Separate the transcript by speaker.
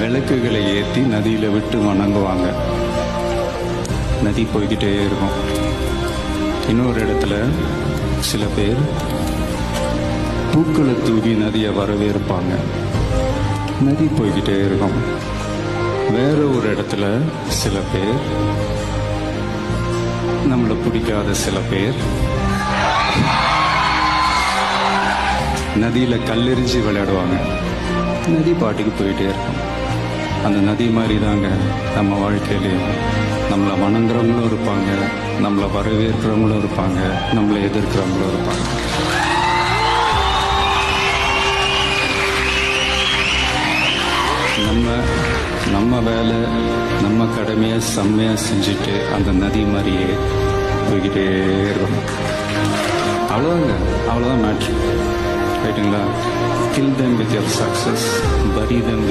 Speaker 1: விளக்குகளை ஏற்றி நதியில் விட்டு வணங்குவாங்க. நதி போய்கிட்டே இருக்கும். இன்னொரு இடத்துல சில பேர் பூக்களை தூவி நதியை வரவேற்பாங்க. நதி போய்கிட்டே இருக்கும். வேற ஒரு இடத்துல சில பேர் நம்மளை பிடிக்காத சில பேர் நதியில் கல்லெறிஞ்சு விளையாடுவாங்க. நதி பாட்டுக்கு போயிட்டே இருக்கும். அந்த நதி மாதிரி தாங்க நம்ம வாழ்க்கையிலையும் நம்மளை வணங்குறவங்களும் இருப்பாங்க நம்மளை வரவேற்கிறவங்களும் இருப்பாங்க நம்மளை எதிர்க்கிறவங்களும் இருப்பாங்க. நம்ம நம்ம வேலை நம்ம கடமையை செம்மையாக செஞ்சுட்டு அந்த நதி மாதிரியே போய்கிட்டே இருக்கணும். அவ்வளோதாங்க அவ்வளோதான் மேட்ரு ரைட்டுங்களா kill them with your success bury them